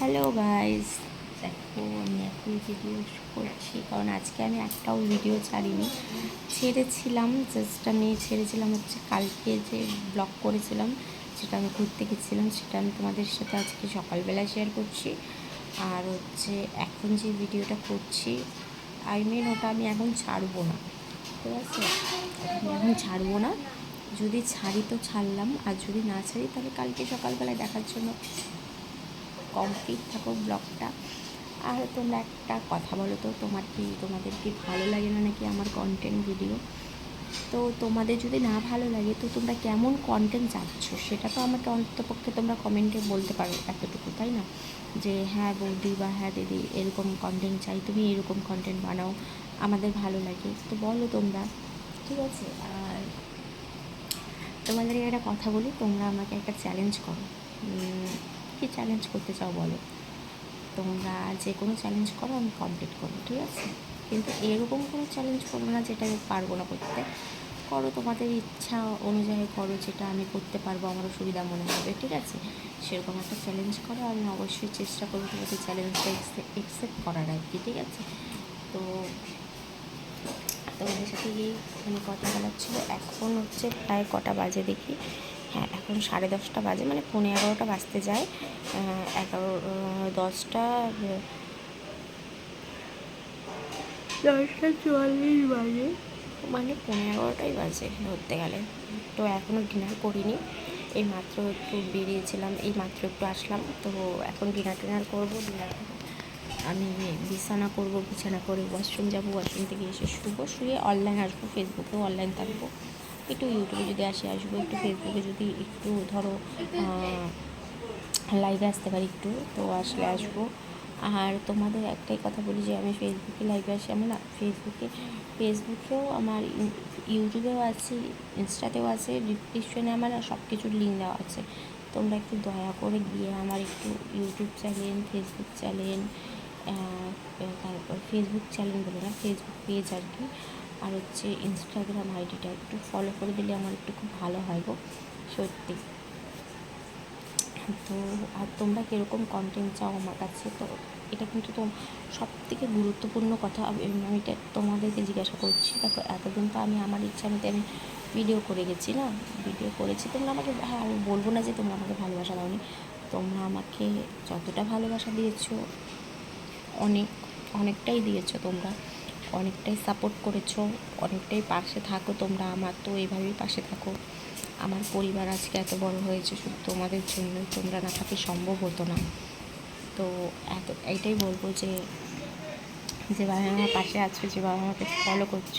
Hello guys দেখো, আমি এখন ভিডিও করছি, কারণ আজকে আমি একটাও ভিডিও ছাড়িনি। ছেড়েছিলাম জাস্ট আমি ছেড়েছিলাম হচ্ছে কালকে যে ব্লগ করেছিলাম, যেটা আমি ঘুরতে গেছিলাম, সেটা আমি তোমাদের সাথে আজকে সকালবেলায় শেয়ার করছি। আর হচ্ছে এখন যে ভিডিওটা করছি আই মিন ওটা আমি এখন ছাড়বো না। ঠিক আছে? আমি এখন ছাড়বো না। যদি ছাড়ি তো ছাড়লাম, আর যদি না ছাড়ি, তাহলে কালকে সকালবেলায় দেখার জন্য কমপ্লিট থাকো ব্লগটা আর তোমরা একটা কথা বলো তো, তোমার কি, তোমাদের কি ভালো লাগে না নাকি আমার কন্টেন্ট ভিডিও তো তোমাদের যদি না ভালো লাগে, তো তোমরা কেমন কন্টেন্ট চাচ্ছ? সেটা তো আমাকে অন্ততপক্ষে তোমরা কমেন্টে বলতে পারো এতটুকু, তাই না? যে হ্যাঁ বৌদি বা হ্যাঁ দিদি, এরকম কন্টেন্ট চাই, তুমি এরকম কন্টেন্ট বানাও, আমাদের ভালো লাগে। তো বলো তোমরা। ঠিক আছে, আর তোমাদের একটা কথা বলি, তোমরা আমাকে একটা চ্যালেঞ্জ করো। কি চ্যালেঞ্জ করতে চাও বলো? তোমরা যে কোনো চ্যালেঞ্জ করো, আমি কমপ্লিট করব, ঠিক আছে? কিন্তু এরকম কোনো চ্যালেঞ্জ করব না যেটা আমি পারব না করতে। করো, তোমাদের ইচ্ছা অনুযায়ী করো যেটা আমি করতে পারব, আমার সুবিধা মনে হবে, ঠিক আছে? সেরকম একটা চ্যালেঞ্জ করো, আমি অবশ্যই চেষ্টা করব তোমাদের চ্যালেঞ্জটা একসেপ্ট করার আর কি, ঠিক আছে? তো তোমাদের সাথে এই মানে কথা বলার ছিল। এখন হচ্ছে প্রায় কটা বাজে দেখি। হ্যাঁ এখন সাড়ে দশটা বাজে মানে পনেরো এগারোটা বাজতে যায়। এগারো দশটা দশটা চুয়াল্লিশ বাজে। মানে পনেরো এগারোটাই বাজে ধরতে গেলে। তো এখনও ডিনার করিনি। এই মাত্র একটু বেরিয়েছিলাম এই মাত্র একটু আসলাম। তো এখন ডিনার টিনার করব ডিনার আমি বিছানা করব বিছানা করে ওয়াশরুম যাব ওয়াশরুম থেকে এসে শুবো শুয়ে অনলাইন আসব ফেসবুকেও অনলাইন থাকব। একটু ইউটিউবে যদি আসি, আসব একটু ফেসবুকে যদি একটু ধরো লাইভে আসতে পারি একটু, তো আসলে আসব। আর তোমাদের একটাই কথা বলি যে, আমি ফেসবুকে লাইভে আসি, আমি না ফেসবুকে ফেসবুকেও আমার ইউটিউবেও আছে ইনস্টাতেও আছে ডিসক্রিপশনে আমার সব কিছুর লিঙ্ক দেওয়া আছে। তোমরা একটু দয়া করে গিয়ে আমার একটু ইউটিউব চ্যানেল ফেসবুক চ্যানেল তারপর ফেসবুক চ্যানেল বলে না ফেসবুক পেজ আর কি আর হচ্ছে ইনস্টাগ্রাম আইডিটা একটু ফলো করে দিলে আমার একটু খুব ভালো হয় গো, সত্যি। তো, আর তোমরা কীরকম কন্টেন্ট চাও আমার কাছে? তো এটা কিন্তু তো সব থেকে গুরুত্বপূর্ণ কথা। আমি এটা তোমাদেরকে জিজ্ঞাসা করছি, দেখো এতদিন তো আমি আমার ইচ্ছা মতো আমি ভিডিও করে গেছি না? ভিডিও করেছি, তোমরা আমাকে হ্যাঁ আমি বলব না যে তোমরা আমাকে ভালোবাসা দাওনি। তোমরা আমাকে যতটা ভালোবাসা দিয়েছ, অনেক, অনেকটাই দিয়েছ তোমরা। অনেকটাই সাপোর্ট করেছ, অনেকটাই পাশে থাকো তোমরা আমার, তো এইভাবেই পাশে থাকো। আমার পরিবার আজকে এত বড় হয়েছে শুধু তোমাদের জন্য, তোমরা না থাকলে সম্ভব হতো না। তো এত, এইটাই বলব যে যে বাবা আমার পাশে আছো, যে বাবা আমাকে ফলো করছ,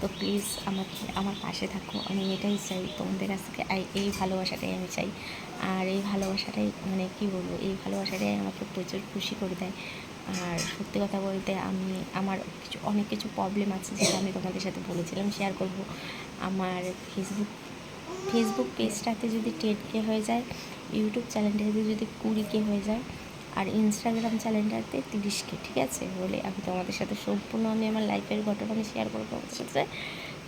তো প্লিজ আমাকে, আমার পাশে থাকো। আমি এটাই চাই, তোমাদের কাছ থেকে এই ভালোবাসাটাই আমি চাই। আর এই ভালোবাসাটাই মানে কি বলব, এই ভালোবাসাটাই আমাকে প্রচুর খুশি করে দেয়। আর সত্যি কথা বলতে আমি, আমার কিছু, অনেক কিছু প্রবলেম আছে যেটা আমি তোমাদের সাথে বলেছিলাম শেয়ার করব। আমার ফেসবুক ফেসবুক পেজটাতে যদি টেন কে হয়ে যায় ইউটিউব চ্যানেলটাতে যদি কুড়ি কে হয়ে যায়, আর ইনস্টাগ্রাম চ্যানেলটাতে তিরিশ কে ঠিক আছে? বলে আমি তোমাদের সাথে সম্পূর্ণ আমি আমার লাইফের ঘটনা আমি শেয়ার করব তোমাদের সাথে।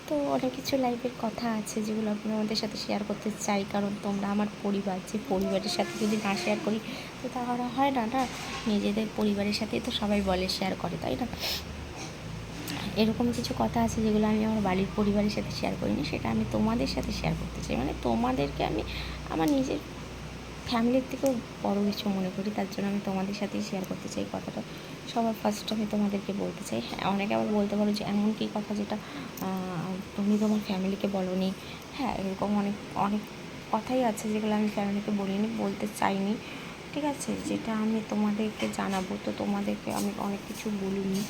তো অনেক কিছু লাইফের কথা আছে যেগুলো আমি আমাদের সাথে শেয়ার করতে চাই। কারণ তোমরা আমার পরিবার, যে পরিবারের সাথে যদি না শেয়ার করি, তো তাহলে হয় না না? নিজেদের পরিবারের সাথেই তো সবাই বলে শেয়ার করে, তাই না? এরকম কিছু কথা আছে যেগুলো আমি আমার বাড়ির পরিবারের সাথে শেয়ার করিনি, সেটা আমি তোমাদের সাথে শেয়ার করতে চাই। মানে তোমাদেরকে আমি আমার নিজের ফ্যামিলির থেকেও বড় কিছু মনে করি, তার জন্য আমি তোমাদের সাথেই শেয়ার করতে চাই কথাটা। সবার ফার্স্ট আমি তোমাদেরকে বলতে চাই হ্যাঁ অনেকে আবার বলতে পারো যে এমন কী কথা যেটা তুমি তোমার ফ্যামিলিকে বলনি। হ্যাঁ এরকম অনেক অনেক কথাই আছে যেগুলো আমি ফ্যামিলিকে বলিনি, বলতে চাইনি। ঠিক আছে, যেটা আমি তোমাদেরকে জানাব, তো তোমাদেরকে আমি অনেক কিছু বলিনি।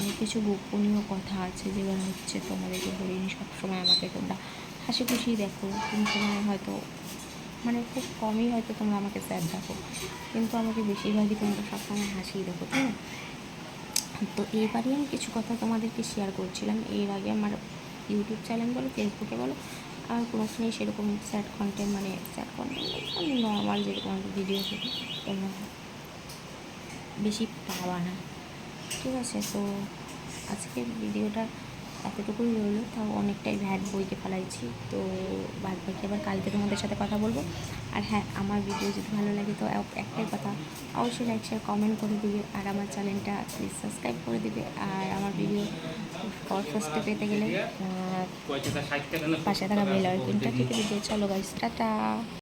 অনেক কিছু গোপনীয় কথা আছে যেগুলো হচ্ছে তোমাদেরকে বলিনি সবসময় আমাকে তোমরা হাসি খুশি দেখো। কোন সময় হয়তো মানে খুব কমই হয়তো তোমরা আমাকে স্যাড দেখো। কিন্তু আমাকে বেশিরভাগই তোমরা সবসময় হাসিই দেখো, তাই না? তো এইবারই আমি কিছু কথা তোমাদেরকে শেয়ার করছিলাম। এর আগে আমার ইউটিউব চ্যানেল বলো ফেসবুকে বলো, আর কোনো সময় সেরকম স্যাড কন্টেন্ট মানে স্যাড কন্টেন্ট মানে নর্মাল যেরকম ভিডিও তোমরা বেশি পাওয়া না। ঠিক আছে, তো আজকের ভিডিওটা এতটুকুই রইল, তাও অনেকটাই ভ্যাট বইকে ফেলাইছি। তো বাদ বাকি আবার কালকে তোমাদের সাথে কথা বলব। আর হ্যাঁ আমার ভিডিও যদি ভালো লাগে তো একটাই কথা, অবশ্যই লাইক শেয়ার কমেন্ট করে দিবে। আর আমার চ্যানেলটা প্লিজ সাবস্ক্রাইব করে দিবে। আর আমার ভিডিও ফার্স্টে পেতে গেলে পাশে থাকা বেল আইকনটা টিপে দিবে। চলো গাইস টাটা।